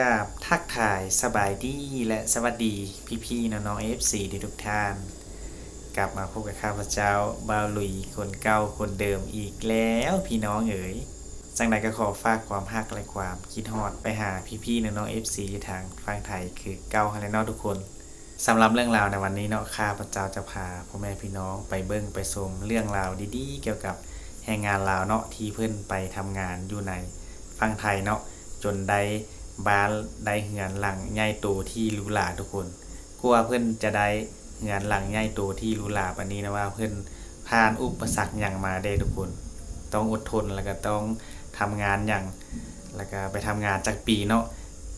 กับทักทายสบายดีและสวัสดีพี่ๆน้องๆ FC ที่ทุกท่าน กลับมาพบกับข้าพเจ้าบาวลุยคนเก่าคนเดิมอีกแล้วพี่น้องเอ๋ยจังใดก็ขอฝากความฮักและความคิดฮอดไปหาพี่ๆน้องๆ FC อยู่ทางฝั่งไทยคือเก่าฮันและนอทุกคนสำหรับเรื่องราวในวันนี้เนาะข้าพเจ้าจะพาพ่อแม่พี่น้องไปเบิ่งไปชมเรื่องราวดีๆ เกี่ยวกับแรงงานลาวเนาะที่เพิ่อนไปทำงานอยู่ในฝั่งไทยเนาะจนได้ บ้านได้เหือนหลังใหญ่โตที่หรูหราทุกคนกลัวเพิ่อนจะได้เหือนหลังใหญ่โตที่หรูหราปานนี้นะว่าเพิ่อนผ่านอุปสรรคอย่างมาได้ทุกคน ต้องอดทนแล้วก็ต้องทำงานอย่างแล้วก็ไปทำงานจากปีเนาะ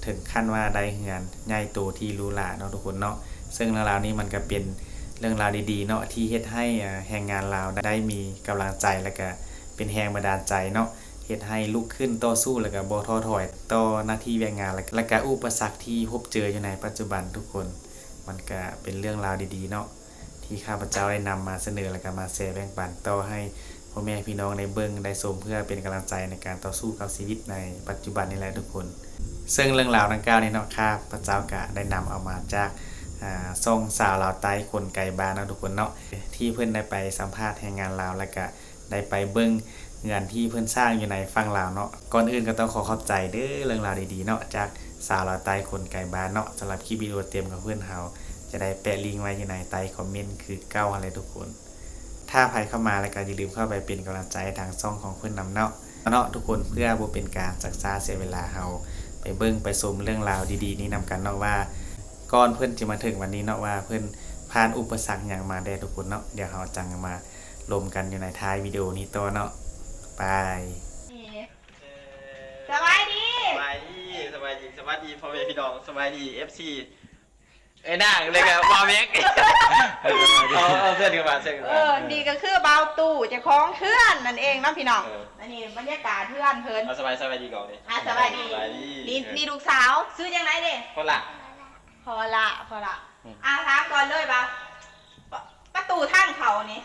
ถึงขั้นว่าได้เหือนใหญ่โตที่หรูหราเนาะทุกคนเนาะซึ่งเรื่องราวนี้มันก็เป็นเรื่องราวดีๆเนาะที่เฮ็ดให้อ่าแรงงานลาวได้มีกำลังใจแล้วก็เป็นแรงบันดาลใจเนาะ เฮ็ดให้ลุกขึ้นต่อสู้แล้วก็บ่ท้อถอย ต่อหน้าที่แรงงานแล้วก็อุปสรรคที่พบเจออยู่ในปัจจุบันทุกคน มันก็เป็นเรื่องราวดีๆเนาะที่ข้าพเจ้าได้นำมาเสนอแล้วก็มาแชร์แบ่งปันต่อให้พ่อแม่พี่น้องได้เบิ่งได้ชมเพื่อเป็นกำลังใจในการต่อสู้กับชีวิตในปัจจุบันนี่แหละทุกคน ซึ่งเรื่องราวดังกล่าวนี้เนาะข้าพเจ้าก็ได้นำเอามาจากอ่าซ่องสาวลาวใต้คนไกลบ้านนะทุกคนเนาะที่เพิ่นได้ไปสัมภาษณ์แรงงานลาวแล้วก็ได้ไปเบิ่ง เงินที่เพื่อนสร้างอยู่ในฝั่งลาวเนาะก่อนอื่นก็ต้องขอขอบใจเด้อเรื่องราวดีๆเนาะจากสาวลาวใต้คนไกลบ้านเนาะสำหรับคลิปวิดีโอเต็มกับเพื่อนเฮาจะได้แปะลิงก์ไว้อยู่ในใต้คอมเมนต์คือเก้าอะไรทุกคน ถ้าใครเข้ามาแล้วก็อย่าลืมเข้าไปเป็นกำลังใจทางช่องของเพื่อนนำเนาะเนาะทุกคนเพื่อบ่เป็นการจักษาเสียเวลาเฮาไปเบิ่งไปชมเรื่องราวดีๆ นี้นำกันเนาะว่าก่อนเพื่อนจะมาถึงวันนี้เนาะว่าเพื่อนผ่านอุปสรรคอย่างมาได้ทุกคนเนาะเดี๋ยวเราจังมาลมกันอยู่ในท้ายวิดีโอนี้ต่อเนาะ ไป สบายดีสบายดีสบายดีสบายดีพ่อแม่พี่น้องสบายดีเอฟซีเอ้ยนั่งเลยกับมาเมกเอาเอาเสื้อดีกว่าเสื้อดีกเอว่าอนี่ก็คือเบาตู่เจะคล้าของเพื่อนนั่นเองเนาะพี่น้องเออ อันนี้บรรยากาศเพื่อนเพิ่นเอาสบายสบายดีก่อนเลยอะสบายดีสบายดีนี่นี่ลูกสาวซื้อยังไงเด้ คนละ พอละพอละอืม อะถามก่อนเลยบ่าปประตูทางเขานี่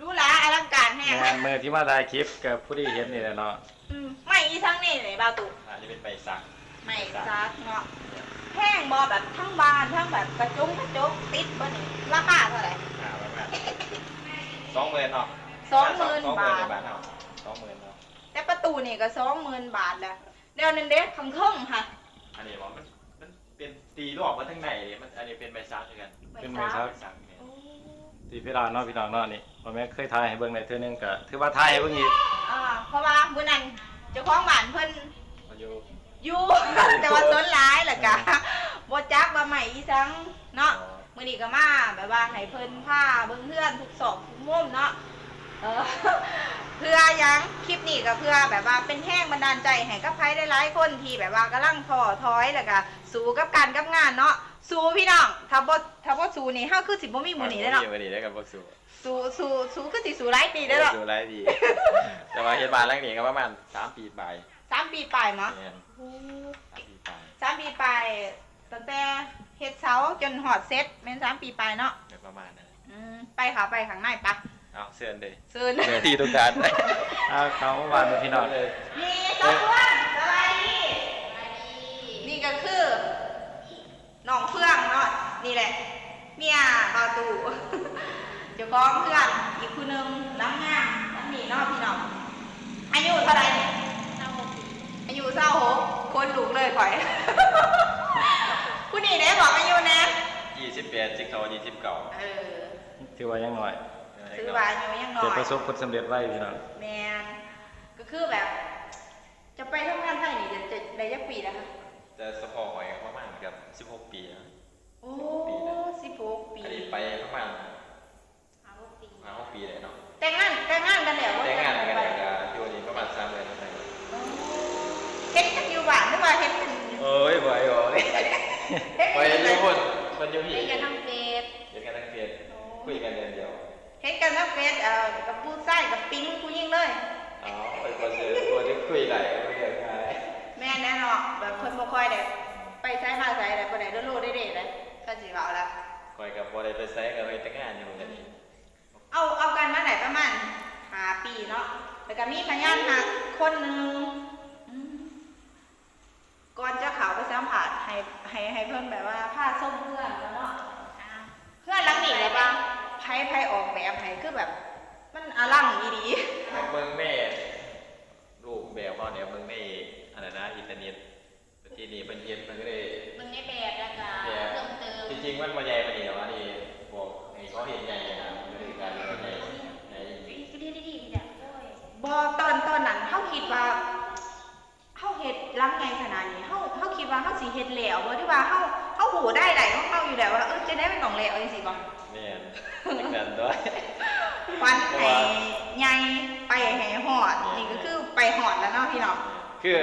รู้ละอลังการแฮงงานมือที่มาถ่ายคลิปกับผู้ที่เห็นนี่แหละเนาะอืมไม่อีทั้งนี่เลยเบาตู่อันนี้เป็นใบสักไม่ซักเนาะแห้งบ่แบบทั้งบานทั้งแบบกระจุงกระจุกติดบ่นี่ราคาเท่าไหร่ อ่าประมาณสองหมื่นเนาะสองหมื่นสองหมื่นบาทในบาทเนาะสองหมื่นเนาะแต่ประตูนี่ก็สองหมื่นบาทแล้วเดี๋ยวนั้นเด็กข้างเครื่องค่ะอันนี้บอกมันมันเป็นตีรอบมาทั้งไหนมันอันนี้เป็นใบสักเหมือนกันเป็นมือครับใบสัก เนี่ยที่พี่ลานเนาะพี่น้องเนาะนี่พ่อแม่เคยถ่ายให้เบิ่งในเทื่อนึงก็ถือว่าถ่ายให้เบิ่งอีกอ่าเพราะว่ามื้อนั้นเจ้าของบ้านเพิ่นมันอยู่อยู่ แต่ว่าสนหลายแหละกะบ่จักว่าใหม่อีสังเนาะมื้อนี้ก็มาแบบว่าให้เพิ่นพาเบิ่งเพื่อนทุกศอกทุกมุมเนาะเออเพื่อหยังคลิปนี้ก็เพื่อแบบว่าเป็นแห้งบันดาลใจให้กับใครได้หลายๆคนที่แบบว่ากำลังท้อถอยแล้วก็สู้กับการกับงานเนาะ สู้พี่น้องถ้าบ่ถ้าบ่สู้นี่เฮาคือสิบ่มีมื้อนี้เด้อเนาะมื้อนี้ได้กับพวกสูสู้สู้สู้คือสิสู้หลายปีเด้อเนาะดูไรดีแต่ว่าเฮ็ดบ้านหลังนี้ก็ประมาณสามปีไปสามปีปลายมั้งเนี่ยสามปีไปสามปีปลายตั้งแต่เฮ็ดเสาจนหอดเซ็ตแม่นสามปีปลายเนาะเดี๋ยวประมาณนั้นอืมไปค่ะไปข้างในปะเอาเสื้อเลยซื้อเสื้อที่ต้องการเอาเขาวานพี่น้องเลยนี่สองคนสบายดีนี่ก็คือน้องเพื่องเนาะนี่แหละ เมียบาวตู เจ้าของเพื่อนอีกคนนึงน้ำงามน้ำนี่เนาะพี่น้องอายุเท่าไหร่เนี่ยอายุเศร้าหกคนลูกเลยข่อย ผู้นี่ได้บอกอายุนะ ยี่สิบแปดสิบเก้ายี่สิบเก้า เออ ถือว่ายังน้อย ซื้อวาอายุยังน้อ จะ ย ประ สบผลสำเร็จไว้พี่น้องแมนก็คือแบบ จะไปทำงานไทยนี่จะจะได้ยักปีแล้วคะแต่สปอร์ตไว้ประมาณเกับสิบหกปีนะโอ้สิบหกปีอันนี้ไปประมาณห้าหกปีห้าหกปีเลยเนาะแต่งงานแต่งงานกันแล้วแต่งงานกันไปเนี่ยก็อยู่นี่ประมาณสามเดือนเท่านั้นเฮ็ดกันอยู่บ้านหรือว่าเฮ็ดเป็นเอ้ยบ่อยบ่อยเฮ็ดไปกันอยู่คนคนอยู่พี่เฮ็ดกันทั้งเฟซเรียนกันทั้งเพียนคุยกันเดือนเดียว เฮ็ดกันทั้งเฟซเอ่อกับผู้ชายกับปิ๊งผู้หญิงเลยอ๋อไปคนเจอคนที่คุยไหลไม่เดียวกันแม่นแน่เนอนแบบเพิ่นบ่ค่อยได้ไปใช้มาใช้ได้บ่ได้โดดๆได้ๆเลยก็สิว่าเอาละคอยกับบ่ได้ไปไซต์กับไปแต่งงานอยู่กันนี่เอาเอากันมาได้ประมาณห้าปีเนาะแล้วก็มีพยานหักคนหนึงอืมก่อนจะเข้าไปสให้ให้เพิ่นแบบว่าผ้าส้มเพื่อนแล้วเนาะอ่าเพื่อนหลังนี่เลยปะ ไผไผออกแบบให้คือแบบ มันอลังอีดีเมืองแม่รูปแบบเขาเนี่ยเมืองในอะไรนะอินเทอร์เน็ตที่นี่เป็นเย็นมันก็ได้มึงในแบบแล้วก็เพิ่มเติมจริงๆมันมาใหญ่ปานนี้แต่ว่านี่บอกให้เขาเห็นใหญ่นะมันคือการเห็นใหญ่ใหญ่จริงก็ดีดีดีจ้ะโอ้ยบอตอนตอนนั้นเฮาคิดว่าเฮาเฮ็ดหลังไงขนาดนี้เฮาเฮาคิดว่าเฮาสิเฮ็ดแล้วบ่ที่ว่าเฮาเฮาหูได้ได้ของเฮาอยู่แล้วว่าเออจะได้เป็นของแล้วจังซี่บ่ ๆแม่นจังนั้นด้วยฟันให้ใหญ่ไปให้ฮอด นี่ก็คือไปฮอดแล้วเนาะพี่น้อง คือ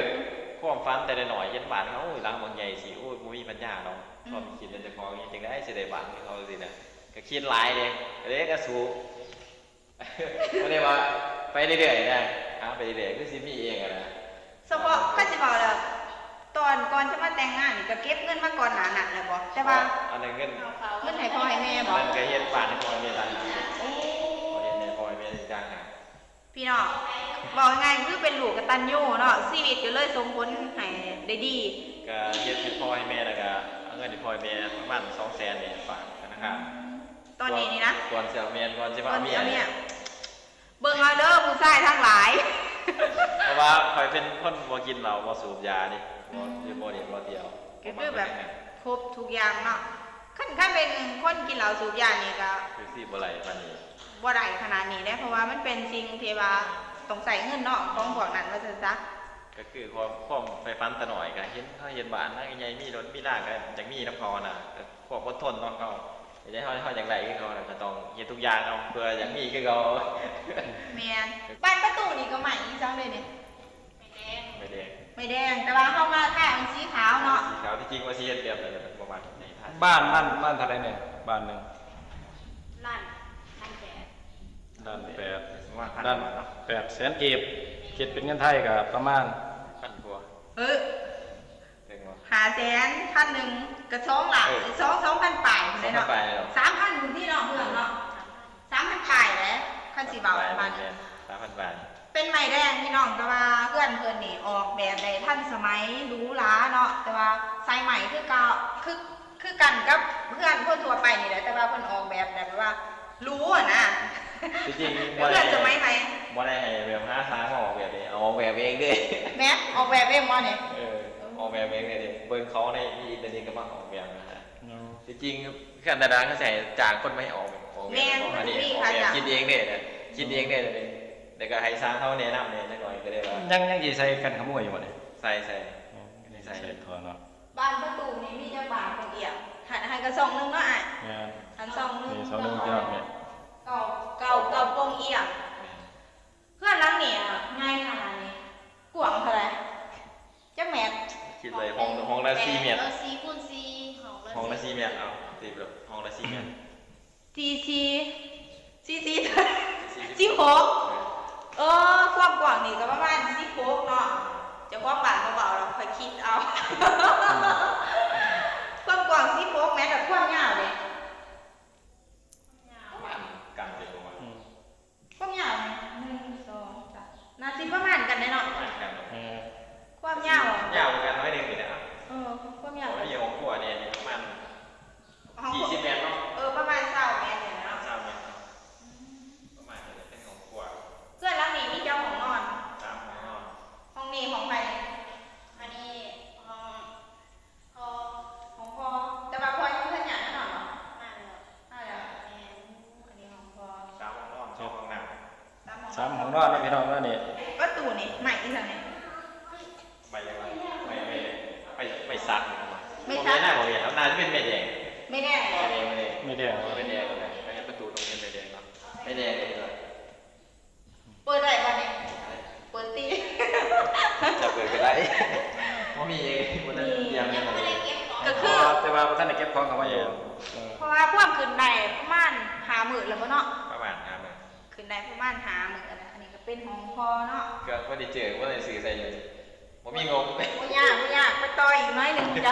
ความฝันแต่หน่อยๆเย็นบานเขาโอ้ยล้างบางใหญ่สิโอ้ยมุ้ยปัญญาเนาะอืมชอบคิดเป็นเจะคองจริงๆได้สิได้บังให้เขาสินะก็คิดหลายเลยเด็กก็สู้ไม่ได้ว่าไปเรื่อยๆนะหาไปเรื่อยๆคือสิมีเองอะนะเฉพาะข้าสิบอกแล้ว ตอนก่อนจะมาแต่งงานนี่ก็เก็บเงินมาก่อนหนาหนักเลยบ่แต่ว่าอันนั้นเงินเอาเขาเงินให้พ่อให้แม่อันบ่นั้นก็เฮ็ดป่านให้พ่อให้แม่ตังค์พอเฮ็ดให้พ่อให้แม่จ้างหาพี่น้องบอกง่ายๆคือเป็นลูกกตัญญูเนาะชีวิตก็เลยส่งผลให้ได้ดีก็เฮ็ดให้พ่อให้แม่แล้วก็เอาเงินให้พ่อให้แม่ประมาณ200,000เนี่ยฝากธนาคารตอนนี้นี่นะก่อนสิเอาเมียก่อนสิตว่าอนเอานี้เมียเอาเนี่ยเบิ่งเอาเด้อผู้ชายทั้งหลาย เพราะว่าข่อยเป็นคนบ่กินเหล้าบ่สูบยาดิ บ่อยู่บ่เดียวบ่เที่ยวก็คือแบบครบทุกอย่างเนาะคันคันเป็นคนกินเหล้าสูบยานี่ก็คือสิบ่ไหลปานนี้บ่ได้ขนาดนี้เด้เพราะว่ามันเป็นสิ่งที่ว่าต้องใส่เงินเนาะของพวกนั้นว่าซั่นซะก็คือความความไฟฟันตะหน่อยก็เห็นเขาเห็นบ้านนะใหญ่มีรถมีลากก็จังมีน้ำเขาน่ะก็ความอดทนต้องเขาอยากได้เฮาเฮาอย่างไรคือเขาน่ะก็ต้องเฮ็ดทุกอย่างเอาเพื่ออย่างมีคือเขาแม่นบ้านประตูนี่ก็ใหม่อีจังเลยนี่ไม่แดงไม่ได้ ไม่แดง แต่ว่าเข้ามาท่าเป็นสีขาวเนาะสีขาวที่จริงว่าสิเฮ็ดแบบนั้นแต่ประมาณในท่าบ้านบ้านบ้านเท่าไหรเนี่ยบ้านหนึ่งลั่นลั่นแปดด้านแปดประมาณพันด้านกว่าเนาะแปดแสนกีบคิดเป็นเงินไทยกับประมาณพันกว่าเออถึงว่าหาแสนพันหนึ่งกระช่องหลักเออสองสองพันป่ายเลยเนาะสองพันปลายเลยเหรอสามพันคุณพี่เนาะเพื่อนเนาะสามพันป่ายแหล้วขั้นสีเบาประมาณนี้สามพันบาท เป็นไม้แดงพี่น้องแต่ว่าเพื่อนเพื่อนนี่ออกแบบในท่านสมัยหรู้ล้าเนาะแต่ว่าใส่ใหม่คือเก่าคือคือกันกับเพื่อนคนทั่วไปนี่แหละแต่ว่าเพื่อนออกแบบแบบว่า รู้อะนะจริงๆเพื่อนสมัยไหมบ่ได้ให้แบบหาทางออกแบบนี้เอาออกแบบเองเด้แม็กออกแบบเองมอเนี่ยเออออกแบบเองเลยดิเบิ่งเขาในอินเทอร์เน็ตก็มาออกแบบนะฮะจริงๆขนาดนั้นเขาใส่จ้างคนไม่ออกแบบออกแบบออกอันนี้ออกแบบคิดเองเนี่ยนะคิดเองเนี่ย เลยแต่ก็ให้สร้างเขาแนะนำเนี่ยจักหน่อยก็ได้ว่ายังยังยีใส่กันขโมยอยู่บ่เนี่ยใส่ใส่ ใส่ ใส่ทอเนาะบ้านประตูนี่มีจังบานคนเดียวหันหันกระซองหนึงเนาะอะงานหันซองหนึงมีสองหนึ่งพี่น้องเนี่ย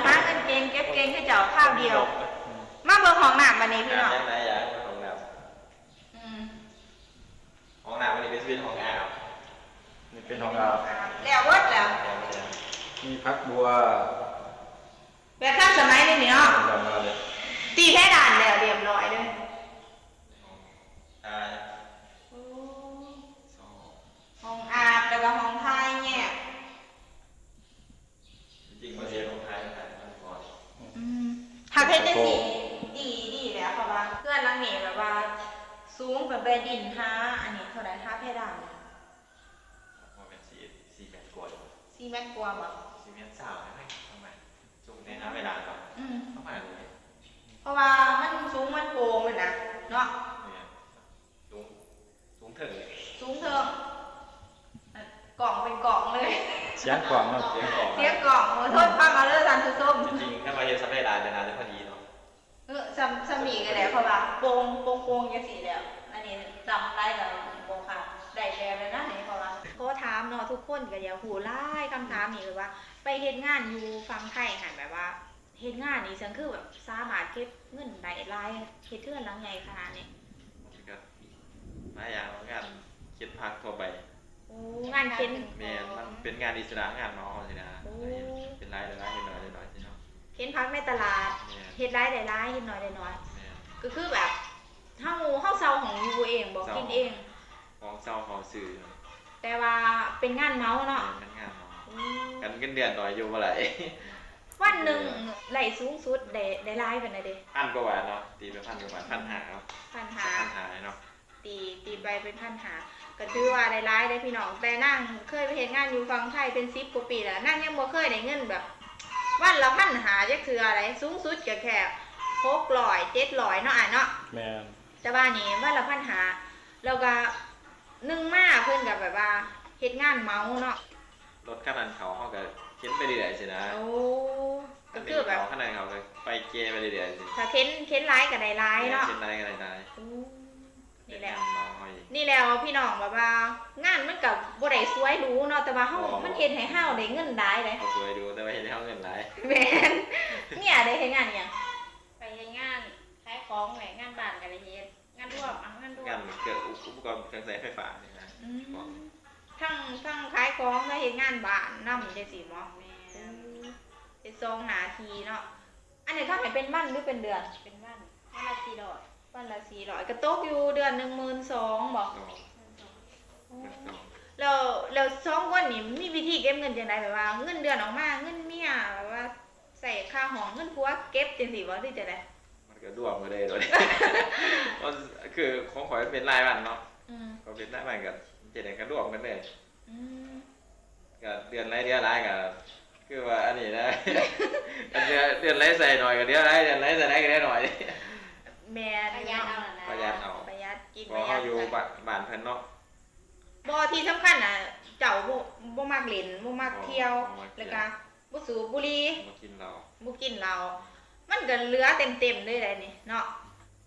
มาเงินเก่งเก็บเก่งให้เจ้าข้าวเดียว มาเบอร์ของหน้ำวันนี้พี่น้องยังไงยังห้องน้ำอืมหองน้ำวันนี้เป็นชีวิตห้องอาบนี่เป็นของอาบแล้ววัดแล้วมีพักบัวแบบข้านสมัยนี้เนาะตีแค่ด่านแล้วเรียบร้อยเลย สีดีดีแหล้วเพราะว่าเพื่อนหลังนี้แบบว่า สูงกับแบดินห้าอันนี้เท่าไหร่ห้าเพดานว่าเป็นสีสีแมนกว่าซีแมนกว่าบ่สีแมนสาวไหมทำไมจุงในน้ำเวลาก่อนอืมเข้ามาเลยเพราะว่ามันสูงมันโกงเลยนะเนาะเนี่ยจุงจุงถึงเลยสูงเทิงอะกล่องเป็นกล่องเลย เสียงกล่องเนาะเสียงของเสียกล่องโอ้โทษฟังเอาเลยทานคือส้มจริงๆถ้ามาเห็นสัปดาห์จะนานจะพอดีเนาะ เออซัมซัมมีกันแหล้วเพราะว่าโปงโปงโปงยังสีแล้ว อันนี้จำได้แล้วโปงค่ะได้แล้วเลยนะอันนี้เพราะว่าโทษถามเนาะทุกคนก็อย่าหูไล่คำถามนี่เลยว่า ไปเฮ็ดงานอยู่ฟังไทยหันแบบว่าเฮ็ดงานนี่ฉันคือแบบสามารถเก็บเงินได้หลายเฮ็ดเทือนหลังใหญ่ขนาดนี้มันก็มาอย่างงานเขียนพักทั่วไปโอ้งานเข็นแม่มันเป็นงานอิสระงานน้องสินะโอ้เป็นรายได้รายน้อยน้อยสิ เนาะเข็นพักในตลาดแม่เฮ็ดหลายได้หลายเฮ็ดน้อยได้น้อยแม่ก็คือแบบเฮาเฮาเซาของอยู่เองบอกกินเอง ของเศร้าของสื่อแต่ว่าเป็นงานเมาส์เนาะเป็นงานน้องอืมกันเงินเดือนหน่อยอยู่เมื่อไหร่วันหนึ่งไหลสูงสุดได้ได้หลายปานใดเด้พันกว่าบาทเนาะตีเป็นพันกว่าบาทพันหาเนาะพันพัหานหาเนาะตีตีไปเป็นพันหาก็ถือว่าได้หลายได้พี่น้องแต่นั่งเคยไปเฮ็ดงานอยู่ฝั่งไทยเป็น10กว่าปีแล้วนั่งยังบ่เคยได้เงินแบบ วันละพันหาจักคืออะไรสูงสุดก็แค่600 700เนาะอะเนาะแม่นแต่ว่านี่วันละพันหาแล้วก็หนึ่งมาเพิ่นกับแบบว่าเฮ็ดงานเมาเนาะรถคันนั้นเขาเขาก็เข็นไปเรื่อยๆสินะโอ้ก็คันคือแบบเขาคันนั้นเขาก็ไปเกยไปเรื่อยๆสิถ้าเค้นเค้นร้ายกับใดร้ายเนาะเช่นไรกันไรได้ โอ้เป็ นี่นแหละงานน้องเขาอีกนี่แหล้วพี่น้องแบบว่างานมันกับบ่ได้สวยหรูเนาะแต่ว่าเฮาอ๋อ มันเฮ็ดให้เฮาได้เงินได้เลยเขาสวยดูแต่ว่าเห็นเขาเงินหลายแม่นเนี่ยได้เฮ็ดงานอิหยังไปเฮ็ดงานขายของแหละงานบ้านกันเลยเฮ็ดงานร่วมอะงานร่วงานมเกิดอุปกรณ์เครื่องใช้ไฟฟ้าเนี่ยนะอืมทั้งทั้งขายของและเฮ็ดงานบ้านนำจังซี่หมอแม่เฮ็ดสองหน้าที่เนาะอันนี้เขาให้เป็นวันหรือเป็นเดือนเป็นบ้านงานละสี่ร้อย วันละสี่ร้อยก็ตกอยู่เดือนหนึ่งหมื่นสองบอกสองสองแล้วแล้วสองคนนี่มีวิธีเก็บเงินจังไดแบบว่า เงินเดือนออกมาเงินเมียแบบว่า ใส่ค่าห้องเงินผัวเก็บจังซี่บ่หรือจังไดมันก็ร่วมกันเลยตัวนี้มันคือของขอยมันเป็นรายวันเนาะอืมก็เป็นรายวันกับเจ็ดเดือนก็ร่วมกันเลยอืมก็เดือนไรเดือนไรกับคือว่าอันนี้นะอันเดือนเดือนไรใส่หน่อยกับเดือนไรเดือนไรใส่ไรก็ไที่ยวบ่มักเที่ยว แล้วก็บ่สูบบุหรี่มากินเราบ่กินเหล้ามันก็เหลือเต็มๆเลยแหละนี่เนาะ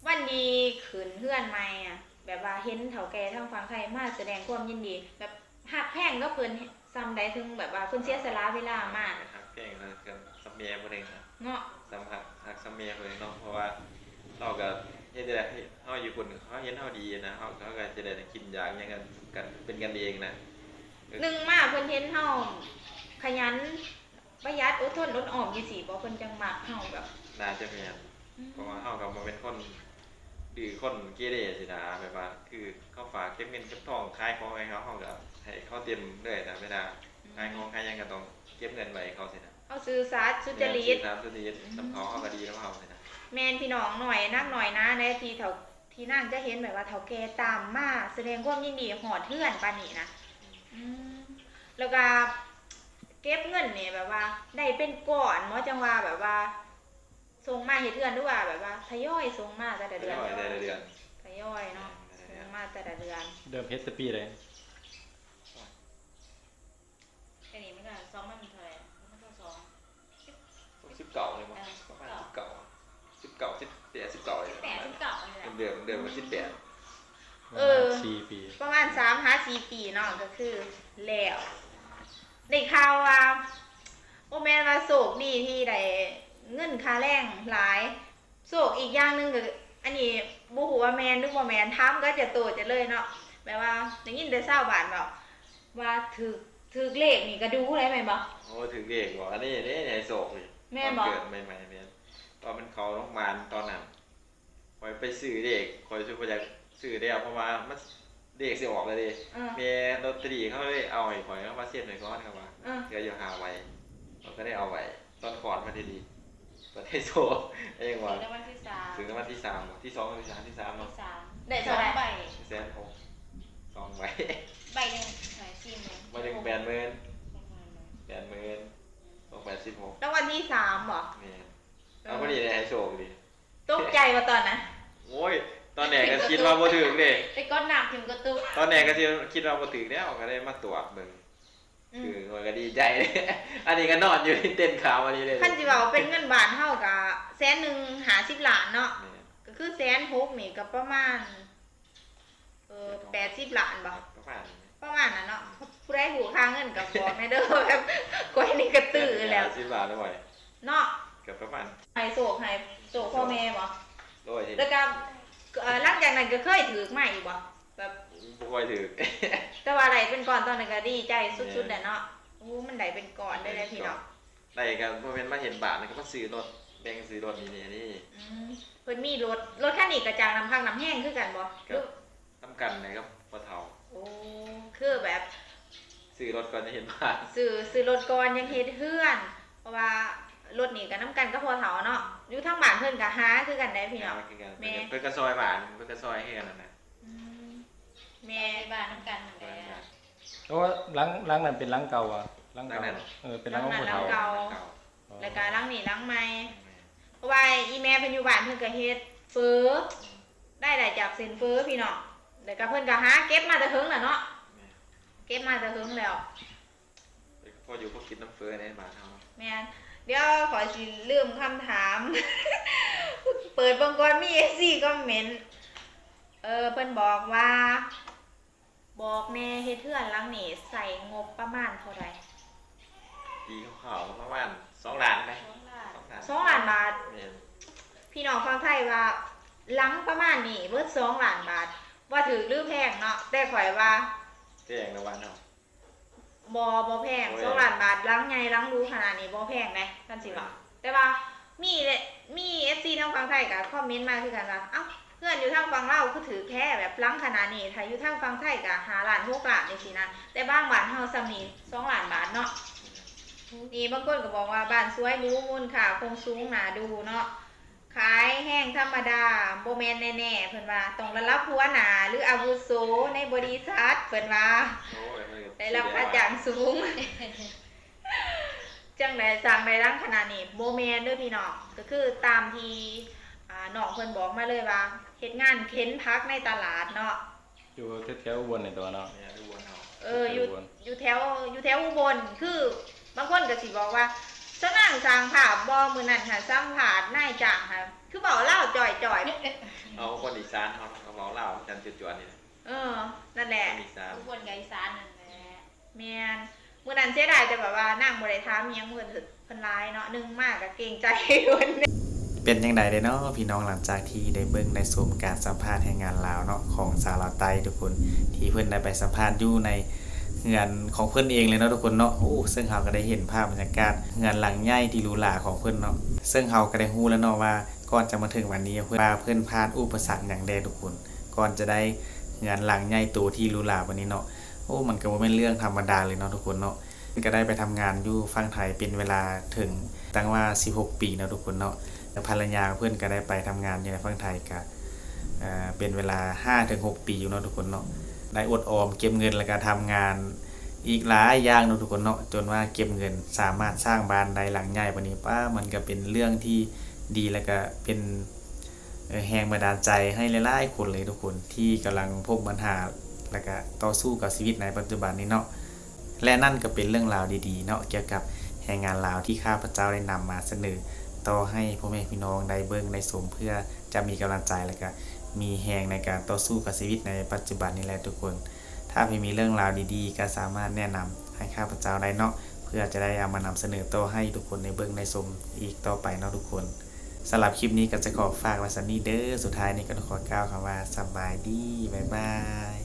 วันดีขืนเพื่อนใหม่อะ แบบว่าเห็นเฒ่าแก่ทางฝั่งไทยมาแสดงความยินดี แบบหักแพงก็เพิ่นซ้ำใดถึงแบบว่าเพิ่นเสียสละเวลามากครับเก่งเลยกันสมัยพวกนี้นะเนาะสัมผัสหักสมัยพวกนี้เนาะเพราะว่าเราก็เฮ็ดได้เฮาอยู่คนเขาเห็นเฮาดีนะเฮาเขาก็จะได้กินอย่างหยังกันกันเป็นกันเองนะ หนึ่งมาเพิ่นเห็นเฮาขยันประหยัดอดทนอดออมอยู่สิบ่เพิ่นจังมักเฮาแบบน่าจะแม่นเพราะว่าเฮาก็บ่เป็นคนดื้อคนเกเรสินะแบบว่า คือเขาฝากเก็บเงินเก็บทองขายของให้เขาเฮาก็ให้เขาเต็มเลยนะเวลาขายของขายหยังก็ต้องเก็บเงินไว้ให้เขาสินะเอาซื่อสัตย์สุจริตตามสุจริตสำเขาเขาก็ดีแล้วเขาสินะแม่นพี่น้องหน่อยนักหน่อยนะในที่เฒ่าที่นั่งจะเห็นแบบว่าเฒ่าแก่ตามมาแสดงความยินดีหอดเทื่อนปานนี้นะ อืมแล้วก็เก็บเงินนี่แบบว่า ได้เป็นก้อนหมอจังว่าแบบว่าส่งมาเฮ็ดเทื่อนหรือว่าแบบว่าทยอยส่งมาแต่ละเดือนได้ได้เดือนทยอยเนาะส่งมาแต่ละเดือนเดิมเฮ็ดแตปีเลยอันนี้มันก็สองมันเท่าไหร่มันก็สองสิบเก่าเลยมั้งประมาณสิบเก่าสิบเก่าสิบแปดสิบเก่าเลยแปดสิบเก้าอันนี้แหละเดิมเดิมมาสิบแปด เออ สี่ปีประมาณสามห้าสี่ปีเนาะก็คือแล้วได้ข่าวว่าโอแมนว่าโศกดีที่ได้เงินค่าแรงหลายโศกอีกอย่างหนึงก็อันนี้บ่ฮู้ว่าแมนหรือบ่แมนถามก็จะโตจะเลยเนาะแปลว่าได้ยินแต่ชาวบ้านบอกว่าถือถือเลขนี่ก็ดูได้ไหมนบ่ โอ้ถึงเด็กบอกอันนี้นี่ไอ้โศกเลยแม่นบอกเกิดใหม่ๆเนี่ยตอนมันเขาโรงพยาบาลตอนนั้นคอยไปซื้อเด็กคอยช่วยพยา กซื้อได้เพราะว่ามันเด็กสิออกเลยดิเออ เมย์ลอตเตอรี่เขาเลยเอาไอ้ข่อยเขามาเสียบหน่อยก้อนครับว่าเออ เดี๋ยวอยู่หาไว้เราก็ได้เอาไว้ตอนขอดมาดีๆตประเทศโซเองว่าถึงรางวัลที่สามถึงรางวัลที่สามที่สองที่สามที่สามเนาะที่สามได้สเท่าองไหร่ใบแสนหกสองใบใบหนึ่งหน่อยสี่หมื่นมาถึงแปดหมื่นแปดหมื่นสองแปดสิบหกรางวัลที่สามบ่นี่เอาพอดีเลยให้โชคดีตกใจว่าตอนนั้นโอ้ย ตอนแหนก็คิดว่าบ่ถึงเลยไปก้นหนักถึงกระตุกตอนแหนก็คิดว่าบ่ถึงแล้วก็ได้มาตรวจเบิ่งอืมคือมันก็ดีใจ อันนี้ก็นอนอยู่ที่เต้นขาวอันนี้เลยคันสิเว้าเป็นเงินบาทเท่ากับแสนหนึ่งหาสิบล้านเนาะนี่ก็คือแสนหกนี่ก็ประมาณเออแปดสิบล้านบ่ประมาณนี้ประมาณนั้นเนาะผู้ได้หูค่าเงินกับบอกในเด้อแบบก้อยนี่กระตือแล้วสิบบาทด้วยเนาะเกือบประมาณให้โศกให้โศกพ่อแม่บ่ด้วยที่แล้วก็ เอ่อหลังจากนั้นก็เคยถือใหม่อีกบ่แบบบ่ค่อยถึงแต่ว่าอะไรเป็นก่อนตอนนั้นก็ดีใจสุดๆแหละเนาะอู้มันได้เป็นก่อนได้เลยพี่เนาะได้กันบ่แม่นมาเห็นบาทนะก็มาซื้อรถแบ่งซื้อรถนี่นี่นี่อืมเพิ่นมีรถรถคันนี้กระจางน้ำพังน้ำแห้งคือกันบ่หรือทำกันนะครับพ่อเฒ่าโอ้คือแบบซื้อรถก่อนจะเห็นบาทซื้อซื้อรถก่อนยังเฮ็ดเฮือน เพราะว่า รถนี่ก็น้ำกันก็พอเฒ่าเนาะอยู่ทางบ้านเพิ่นก็หาคือกันได้พี่เนาะคือกันแม่ เพิ่นก็ซอยบาทเพิ่นก็ซอยให้กันนั่นน่ะอืมแม่แม่บ้านน้ำกันเหมือนซกัอยนบาทเพราะว่าหลังหลังนั้นเป็นหลังเก่าอะหลังเก่าหลังนั้นเออเป็นหลังของผู้เฒ่าเก่าเก่าแล้วก็หลังนี่หลังใหม่เพราะว่าอีแม่เพิ่นอยู่บ้านเพิ่นก็เฮ็ดเฟอได้ได้จากเซ็นเฟอพี่เนาะแล้วก็เพิ่นก็หาเก็บมาแต่เฮิงน่ะเนาะเก็บมาแต่เฮิงแล้วพออยู่พวกกินน้ำเฟ้อในบาทเฮาแม่น เดี๋ยวขอสิลืมคำถาม เปิดเบิ่งก่อนมี FC คอมเมนต์เออเพิ่นบอกว่า บอกแน่เฮ็ดเทือนหลังนี่ใส่งบประมาณเท่าไหร่ปีขาวๆประมาณ2ล้านไหมสองล้าน2ล้านสองล้านบาทแม่นพี่น้องฟังไทยว่าหลังประมาณนี้เบิดสองล้านบาท ว่าถือหรือแพงเนาะแต่ข่อยว่าแจ้งในวันเฮา บอบอแพงโอ้ย สองล้านบาทหลังไงหลังรู้ขนาดนี้บอแพงเลยท่านสิว่าแต่ว่ามีเลยมีเอฟซีทางฝั่งไทยกับคอมเมนต์มาคือกันว่าเอ้าเพื่อนอยู่ทางฝั่งลาวคือถือแค่แบบหลังขนาดนี้ถ้าอยู่ทางฝั่งไทยกับหาล้านหกล้านนี่สินะแต่บ้างบ้านเฮาสำนีสองล้านบาทเนาะนี่บางคนก็บอกว่าบ้านสวยหรู้มูลค่าคงสูงหนาดูเนาะ ขายแห้งธรรมดาโบแมนแน่ๆเพิ่นว่าต้องระลับหัวหนาหรืออาวุโสในบริษัทเพิ่นว่าโอ้ยมันก็ได้รับค่าจ้างสูง จังไดสร้างได้รังขนาดนี้โบแมนเด้อพี่น้องก็คือตามที่อ่าน้องเพิ่นบอกมาเลยว่าเฮ็ดงานเข็นพักในตลาดเนาะอยู่แถวๆอุบลในตัวเนาะเนี่ยดูวันเฮาเอออยู่อุบลอยู่แถวอยู่แถวอุบลคือบางคนก็สิบอกว่า สนั่งสร้างภาพบ่มื้อนั้นค่ะสร้างภาพนายจ้างค่ะ คือเว้าเล่าวจ่อยๆเอาคนอีสานเฮาเขาเว้าลาวจันจุดๆนี่เออ นั่นแหละ คนอีสานทุกคนกับอีสานนั่นแหละแมนมื่อนั้นเสียดายแต่แบบว่านั่งบริทามอิหยังมือถือเพันร้ายเนาะหนึ่งมากกับเกรงใจคนเป็นยังไงเด้เนาะพี่น้องหลังจากที่ได้เบิ่งในซูมการสัมภาษณ์แห่งงานลาวเนาะของสาวลาวไต้ทุกคนที่เพิ่นได้ไปสัมภาษณ์อยู่ใน เฮือนของเพิ่อนเองเลยเนาะทุกคนเนาะโอ้ซึ่งเราก็ได้เห็นภาพบรรยากาศเฮือนหลังใหญ่ที่หรูหราของเพิ่อนเนาะซึ่งเราก็ได้ฮู้แล้วเนาะว่าก่อนจะมาถึงวันนี้เพิ่อนว่าเพิ่อนผ่านอุปสรรคอย่างใดทุกคน ก่อนจะได้เฮือนหลังใหญ่โตที่หรูหราวันนี้เนาะโอ้มันก็บ่แม่นเรื่องธรรมดาเลยเนาะทุกคนเนาะก็ได้ไปทำงานอยู่ฝั่งไทยเป็นเวลาถึงตั้งว่า 16 ปีเนาะทุกคนเนาะภรรยาเพื่อนก็ได้ไปทำงานอยู่ในฝั่งไทยก็เเป็นเวลา 5-6 ปีอยู่เนาะทุกคนเนาะ ได้อดออมเก็บเงินแล้วก็ทำงานอีกหลายอย่างเนาะทุกคนเนาะจนว่าเก็บเงินสามารถสร้างบ้านได้หลังใหญ่ปนี้ป้ามันก็เป็นเรื่องที่ดีแล้วก็เป็นเอ่อแรงบันดาลใจให้หลายๆคนเลยทุกคนที่กำลังพบปัญหาแล้วก็ต่อสู้กับชีวิตในปัจจุบันนี้เนาะและนั่นก็เป็นเรื่องราวดีๆเนาะเกี่ยวกับแรงงานลาวที่ข้าพเจ้าได้นำมาเสนอต่อให้พ่อแม่พี่น้องได้เบิ่งได้สมเพื่อจะมีกำลังใจและก็ มีแหงในการต่อสู้กับชีวิตในปัจจุบันนี้แหละทุกคน ถ้าพี่มีเรื่องราวดีๆ ก็สามารถแนะนำให้ข้าพเจ้าได้เนาะเพื่อจะได้เอามานำเสนอต่อให้ทุกคนในเบื้องในสมอีกต่อไปเนาะทุกคนสำหรับคลิปนี้ก็จะขอฝากไว้สันนี้เด้อสุดท้ายนี้ก็ต้องขอกล่าวคำว่าสบายดีบ๊ายบาย